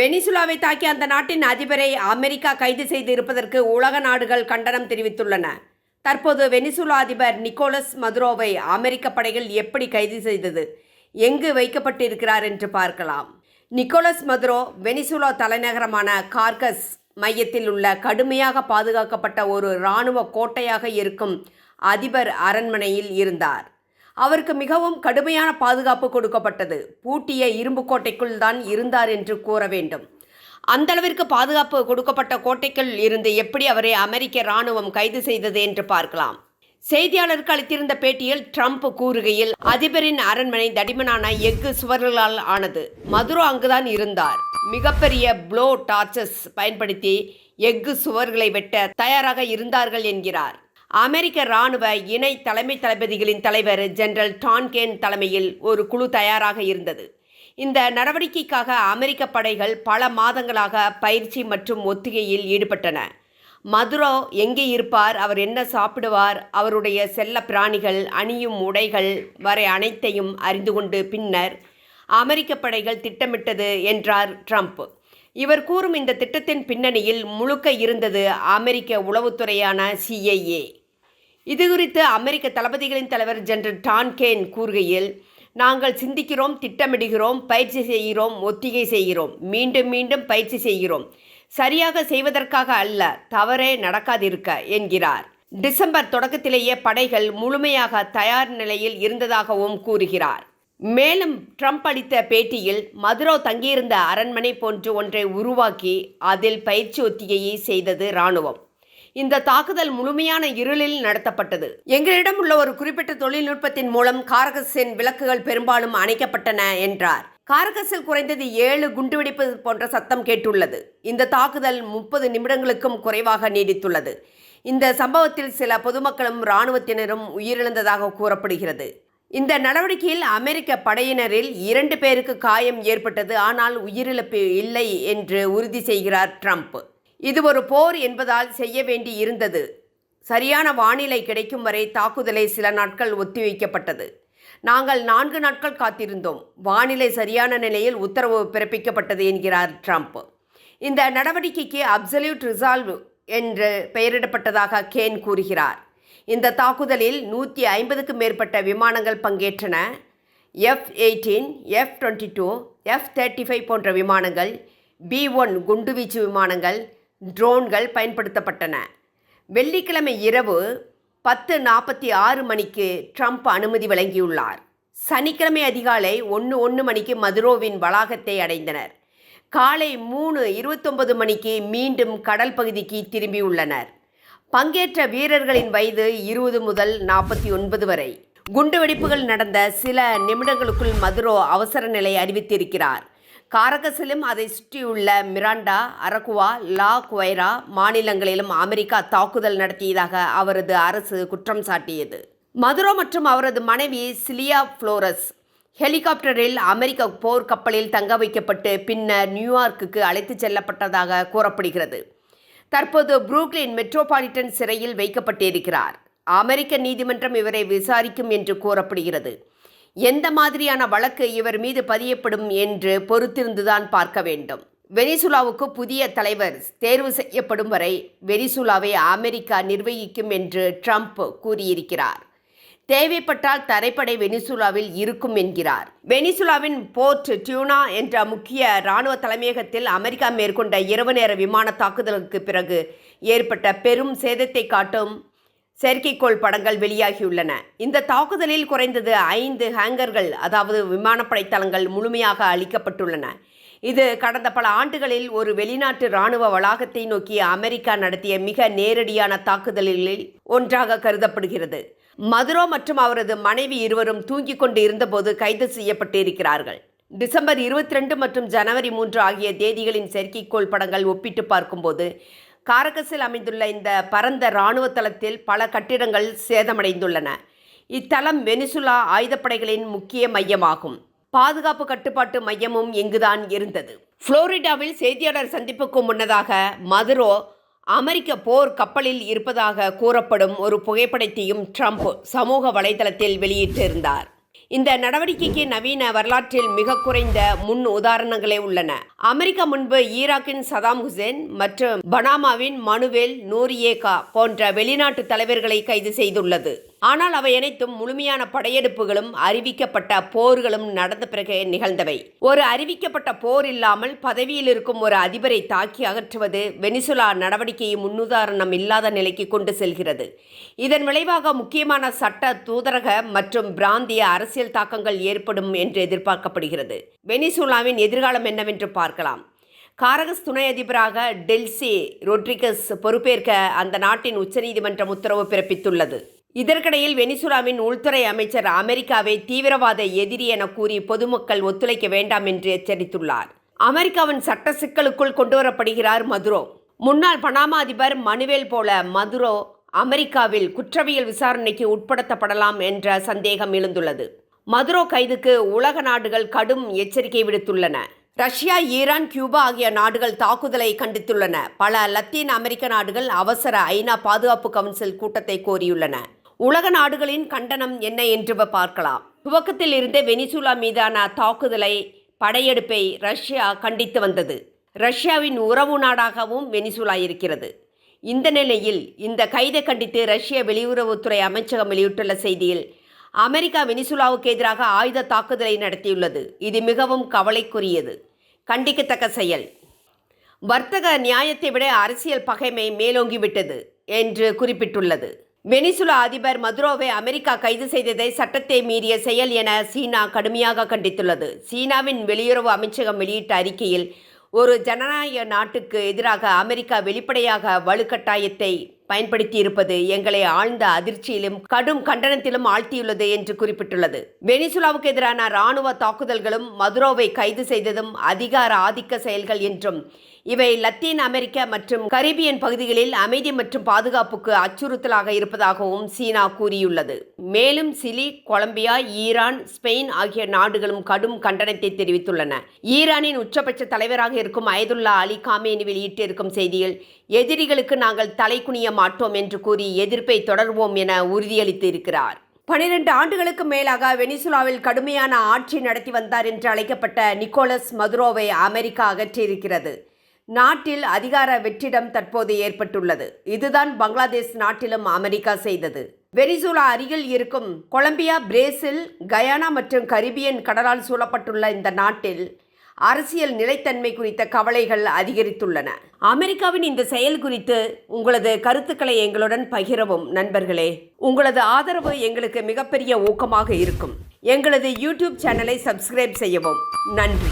வெனிசுலாவை தாக்கி அந்த நாட்டின் அதிபரை அமெரிக்கா கைது செய்து இருப்பதற்கு உலக நாடுகள் கண்டனம் தெரிவித்துள்ளன. தற்போது வெனிசுலா அதிபர் நிக்கோலஸ் மதுரோவை அமெரிக்க படைகள் எப்படி கைது செய்தது எங்கு வைக்கப்பட்டிருக்கிறார் என்று பார்க்கலாம். நிக்கோலஸ் மதுரோ வெனிசுலா தலைநகரமான கார்கஸ் மையத்தில் உள்ள கடுமையாக பாதுகாக்கப்பட்ட ஒரு இராணுவ கோட்டையாக இருக்கும் அதிபர் அரண்மனையில் இருந்தார். அவருக்கு மிகவும் கடுமையான பாதுகாப்பு கொடுக்கப்பட்டது. பூட்டிய இரும்பு கோட்டைக்குள் தான் இருந்தார் என்று கூற வேண்டும். அந்த அளவிற்கு பாதுகாப்பு கொடுக்கப்பட்ட கோட்டைக்குள் இருந்து எப்படி அவரை அமெரிக்க இராணுவம் கைது செய்தது என்று பார்க்கலாம். செய்தியாளருக்கு அளித்திருந்த பேட்டியில் ட்ரம்ப் கூறுகையில் அதிபரின் அரண்மனை தடிமனான எஃகு சுவர்களால் ஆனது. மதுரோ அங்குதான் இருந்தார். மிகப்பெரிய ப்ளோ டார்ச்சஸ் பயன்படுத்தி எஃகு சுவர்களை வெட்ட தயாராக இருந்தார்கள் என்கிறார். அமெரிக்க இராணுவ இணை தலைமை தளபதிகளின் தலைவர் ஜெனரல் டான்கேன் தலைமையில் ஒரு குழு தயாராக இருந்தது. இந்த நடவடிக்கைக்காக அமெரிக்க படைகள் பல மாதங்களாக பயிற்சி மற்றும் ஒத்திகையில் ஈடுபட்டன. மதுரோ எங்கே இருப்பார் அவர் என்ன சாப்பிடுவார் அவருடைய செல்ல பிராணிகள் அணியும் உடைகள் வரை அனைத்தையும் அறிந்து கொண்டு பின்னர் அமெரிக்க படைகள் திட்டமிட்டது என்றார் ட்ரம்ப். இவர் கூறும் இந்த திட்டத்தின் பின்னணியில் முழுக்க இருந்தது அமெரிக்க உளவுத்துறையான சிஐஏ இது குறித்து அமெரிக்க தளபதிகளின் தலைவர் ஜெனரல் டான்கேன் கூறுகையில் நாங்கள் சிந்திக்கிறோம் திட்டமிடுகிறோம் பயிற்சி செய்கிறோம் ஒத்திகை செய்கிறோம் மீண்டும் மீண்டும் பயிற்சி செய்கிறோம். சரியாக செய்வதற்காக அல்ல தவறே நடக்காதிருக்க என்கிறார். டிசம்பர் தொடக்கத்திலேயே படைகள் முழுமையாக தயார் நிலையில் இருந்ததாகவும் கூறுகிறார். மேலும் ட்ரம்ப் அளித்த பேட்டியில் மதுரோ தங்கியிருந்த அரண்மனை போன்று ஒன்றை உருவாக்கி அதில் பயிற்சி ஒத்திகையை செய்தது இராணுவம். இந்த தாக்குதல் முழுமையான இருளில் நடத்தப்பட்டது. எங்களிடம் உள்ள ஒரு குறிப்பிட்ட தொழில்நுட்பத்தின் மூலம் காரகஸின் விளக்குகள் பெரும்பாலும் அணைக்கப்பட்டன என்றார். காரகஸில் குறைந்தது ஏழு குண்டுவெடிப்பு போன்ற சத்தம் கேட்டுள்ளது. இந்த தாக்குதல் முப்பது நிமிடங்களுக்கும் குறைவாக நீடித்துள்ளது. இந்த சம்பவத்தில் சில பொதுமக்களும் இராணுவத்தினரும் உயிரிழந்ததாக கூறப்படுகிறது. இந்த நடவடிக்கையில் அமெரிக்க படையினரில் இரண்டு பேருக்கு காயம் ஏற்பட்டது. ஆனால் உயிரிழப்பு இல்லை என்று உறுதி செய்கிறார் ட்ரம்ப். இது ஒரு போர் என்பதால் செய்ய வேண்டி இருந்தது சரியான வானிலை கிடைக்கும் வரை தாக்குதலை சில நாட்கள் ஒத்திவைக்கப்பட்டது. நாங்கள் நான்கு நாட்கள் காத்திருந்தோம். வானிலை சரியான நிலையில் உத்தரவு பிறப்பிக்கப்பட்டது என்கிறார் ட்ரம்ப். இந்த நடவடிக்கைக்கு அப்சல்யூட் ரிசால்வ் என்று பெயரிடப்பட்டதாக கேன் கூறுகிறார். இந்த தாக்குதலில் நூற்றி ஐம்பதுக்கும் மேற்பட்ட விமானங்கள் பங்கேற்றன. F eighteen F twenty two F thirty five போன்ற விமானங்கள் பி ஒன் குண்டுவீச்சு விமானங்கள் ட்ரோன்கள் பயன்படுத்தப்பட்டன. வெள்ளிக்கிழமை இரவு பத்து நாற்பத்தி ஆறு மணிக்கு ட்ரம்ப் அனுமதி வழங்கியுள்ளார். சனிக்கிழமை அதிகாலை ஒன்று ஒன்று மணிக்கு மதுரோவின் வளாகத்தை அடைந்தனர். காலை மூணு இருபத்தொன்பது மணிக்கு மீண்டும் கடல் பகுதிக்கு திரும்பியுள்ளனர். பங்கேற்ற வீரர்களின் வயது இருபது முதல் நாற்பத்தி ஒன்பது வரை. குண்டுவெடிப்புகள் நடந்த சில நிமிடங்களுக்குள் மதுரோ அவசர நிலை அறிவித்திருக்கிறார். காரகசிலும் அதை சுற்றியுள்ள மிராண்டா அரகுவா லா குவைரா மாநிலங்களிலும் அமெரிக்கா தாக்குதல் நடத்தியதாக அவரது அரசு குற்றம் சாட்டியது. மதுரோ மற்றும் அவரது மனைவி சிலியா ஃப்ளோரஸ் ஹெலிகாப்டரில் அமெரிக்க போர் கப்பலில் தங்க வைக்கப்பட்டு பின்னர் நியூயார்க்குக்கு அழைத்துச் செல்லப்பட்டதாக கூறப்படுகிறது. தற்போது புரூக்லின் மெட்ரோபாலிட்டன் சிறையில் வைக்கப்பட்டிருக்கிறார். அமெரிக்க நீதிமன்றம் இவரை விசாரிக்கும் என்று கூறப்படுகிறது. எந்த மாதிரியான வழக்கு இவர் மீது பதியப்படும் என்று பொறுத்திருந்துதான் பார்க்க வேண்டும். வெனிசுலாவுக்கு புதிய தலைவர் தேர்வு செய்யப்படும் வரை வெனிசுலாவை அமெரிக்கா நிர்வகிக்கும் என்று ட்ரம்ப் கூறியிருக்கிறார். தேவைப்பட்டால் தரைப்படை வெனிசுலாவில் இருக்கும் என்கிறார். வெனிசுலாவின் போர்ட் டியூனா என்ற முக்கிய இராணுவ தலைமையகத்தில் அமெரிக்கா மேற்கொண்ட இரவு நேர விமான தாக்குதலுக்கு பிறகு ஏற்பட்ட பெரும் சேதத்தை காட்டும் செயற்கைக்கோள் படங்கள் வெளியாகியுள்ளன. இந்த தாக்குதலில் குறைந்தது ஐந்து ஹேங்கர்கள் அதாவது விமானப்படை தளங்கள் முழுமையாக அளிக்கப்பட்டுள்ளன இது கடந்த பல ஆண்டுகளில் ஒரு வெளிநாட்டு இராணுவ வளாகத்தை நோக்கி அமெரிக்கா நடத்திய மிக நேரடியான தாக்குதல்களில் ஒன்றாக கருதப்படுகிறது. மதுரோ மற்றும் அவரது மனைவி இருவரும் தூங்கிக் கொண்டு இருந்தபோது கைது செய்யப்பட்டு இருக்கிறார்கள் டிசம்பர் இருபத்தி ரெண்டு மற்றும் ஜனவரி மூன்று ஆகிய தேதிகளின் செயற்கைக்கோள் படங்கள் ஒப்பிட்டு பார்க்கும்போது காரகஸில் அமைந்துள்ள இந்த பரந்த இராணுவ தளத்தில் பல கட்டிடங்கள் சேதமடைந்துள்ளன. இத்தலம் வெனிசுலா ஆயுதப்படைகளின் முக்கிய மையமாகும். பாதுகாப்பு கட்டுப்பாட்டு மையமும் இங்குதான் இருந்தது. புளோரிடாவில் செய்தியாளர் சந்திப்புக்கு முன்னதாக மதுரோ அமெரிக்க போர் கப்பலில் இருப்பதாக கூறப்படும் ஒரு புகைப்படத்தையும் ட்ரம்ப் சமூக வலைதளத்தில் வெளியிட்டிருந்தார். இந்த நடவடிக்கைக்கு நவீன வரலாற்றில் மிக குறைந்த முன் உதாரணங்களே உள்ளன. அமெரிக்கா முன்பு ஈராக்கின் சதாம் ஹுசேன் மற்றும் பனாமாவின் மனுவேல் நூரியேகா போன்ற வெளிநாட்டு தலைவர்களை கைது செய்துள்ளது. ஆனால் அவை அனைத்தும் முழுமையான படையெடுப்புகளும் அறிவிக்கப்பட்ட போர்களும் நடந்த பிறகு நிகழ்ந்தவை. ஒரு அறிவிக்கப்பட்ட போர் இல்லாமல் பதவியில் இருக்கும் ஒரு அதிபரை தாக்கி அகற்றுவது வெனிசுலா நடவடிக்கையை முன்னுதாரணம் இல்லாத நிலைக்கு கொண்டு செல்கிறது. இதன் விளைவாக முக்கியமான சட்ட தூதரக மற்றும் பிராந்திய அரசியல் தாக்கங்கள் ஏற்படும் என்று எதிர்பார்க்கப்படுகிறது. வெனிசுலாவின் எதிர்காலம் என்னவென்று பார்க்கலாம். காரகஸ் துணை அதிபராக டெல்சி ரொட்ரிகஸ் பொறுப்பேற்க அந்த நாட்டின் உச்சநீதிமன்றம் உத்தரவு பிறப்பித்துள்ளது. இதற்கிடையில் வெனிசுலாவின் உள்துறை அமைச்சர் அமெரிக்காவை தீவிரவாத எதிரி என கூறி பொதுமக்கள் ஒத்துழைக்க வேண்டாம் என்று எச்சரித்துள்ளார். அமெரிக்காவின் சட்ட சிக்கலுக்குள் கொண்டுவரப்படுகிறார் மதுரோ. முன்னாள் பனாமா அதிபர் மனுவேல் போல மதுரோ அமெரிக்காவில் குற்றவியல் விசாரணைக்கு உட்படுத்தப்படலாம் என்ற சந்தேகம் எழுந்துள்ளது. மதுரோ கைதுக்கு உலக நாடுகள் கடும் எச்சரிக்கை விடுத்துள்ளன. ரஷ்யா ஈரான் கியூபா ஆகிய நாடுகள் தாக்குதலை கண்டித்துள்ளன. பல லத்தீன் அமெரிக்க நாடுகள் அவசர ஐநா பாதுகாப்பு கவுன்சில் கூட்டத்தை கோரியுள்ளன. உலக நாடுகளின் கண்டனம் என்ன என்று பார்க்கலாம். துவக்கத்தில் இருந்தே வெனிசுலா மீதான தாக்குதலை படையெடுப்பை ரஷ்யா கண்டித்து வந்தது. ரஷ்யாவின் உறவு நாடாகவும் வெனிசுலா இருக்கிறது. இந்த நிலையில் இந்த கைதை கண்டித்து ரஷ்ய வெளியுறவுத்துறை அமைச்சகம் வெளியிட்டுள்ள செய்தியில் அமெரிக்கா வெனிசுலாவுக்கு எதிராக ஆயுத தாக்குதலை நடத்தியுள்ளது. இது மிகவும் கவலைக்குரியது. கண்டிக்கத்தக்க செயல். வர்த்தக நியாயத்தை விட அரசியல் பகைமை மேலோங்கிவிட்டது என்று குறிப்பிட்டுள்ளது. வெனிசுலா அதிபர் மதுரோவை அமெரிக்கா கைது செய்ததை சட்டத்தை மீறிய செயல் என சீனா கடுமையாக கண்டித்துள்ளது. சீனாவின் வெளியுறவு அமைச்சகம் வெளியிட்ட அறிக்கையில் ஒரு ஜனநாயக நாட்டுக்கு எதிராக அமெரிக்கா வெளிப்படையாக வலுக்கட்டாயத்தை பயன்படுத்தி இருப்பது எங்களை ஆழ்ந்த அதிர்ச்சியிலும் கடும் கண்டனத்திலும் ஆழ்த்தியுள்ளது என்று குறிப்பிட்டுள்ளது. வெனிசுலாவுக்கு எதிரான இராணுவ தாக்குதல்களும் மதுரோவை கைது செய்ததும் அதிகார ஆதிக்க செயல்கள் என்றும் இவை லத்தீன் அமெரிக்க மற்றும் கரீபியன் பகுதிகளில் அமைதி மற்றும் பாதுகாப்புக்கு அச்சுறுத்தலாக இருப்பதாகவும் சீனா கூறியுள்ளது. மேலும் சிலி கொலம்பியா ஈரான் ஸ்பெயின் ஆகிய நாடுகளும் கடும் கண்டனத்தை தெரிவித்துள்ளன. ஈரானின் உச்சபட்ச தலைவராக இருக்கும் அயதுல்லா அலி காமேனி வெளியிட்டிருக்கும் செய்தியில் எதிரிகளுக்கு நாங்கள் தலைக்குனிய மாட்டோம் என்று கூறி எதிர்ப்பை தொடர்வோம் என உறுதியளித்து இருக்கிறார் பனிரெண்டு ஆண்டுகளுக்கு மேலாக வெனிசுலாவில் கடுமையான ஆட்சி நடத்தி வந்தார் என்று அழைக்கப்பட்ட நிக்கோலஸ் மதுரோவை அமெரிக்கா அகற்றியிருக்கிறது. நாட்டில் அதிகார வெற்றிடம் தற்போது ஏற்பட்டுள்ளது. இதுதான் பங்களாதேஷ் நாட்டிலும் அமெரிக்கா செய்தது. வெனிசுலா அருகில் இருக்கும் கொலம்பியா பிரேசில் கயானா மற்றும் கரிபியன் கடலால் சூழப்பட்டுள்ள இந்த நாட்டில் அரசியல் நிலைத்தன்மை குறித்த கவலைகள் அதிகரித்துள்ளன. அமெரிக்காவின் இந்த செயல் குறித்து உங்களது கருத்துக்களை எங்களுடன் பகிரவும் நண்பர்களே. உங்களது ஆதரவு எங்களுக்கு மிகப்பெரிய ஊக்கமாக இருக்கும். எங்களது யூடியூப் சேனலை சப்ஸ்கிரைப் செய்யவும். நன்றி.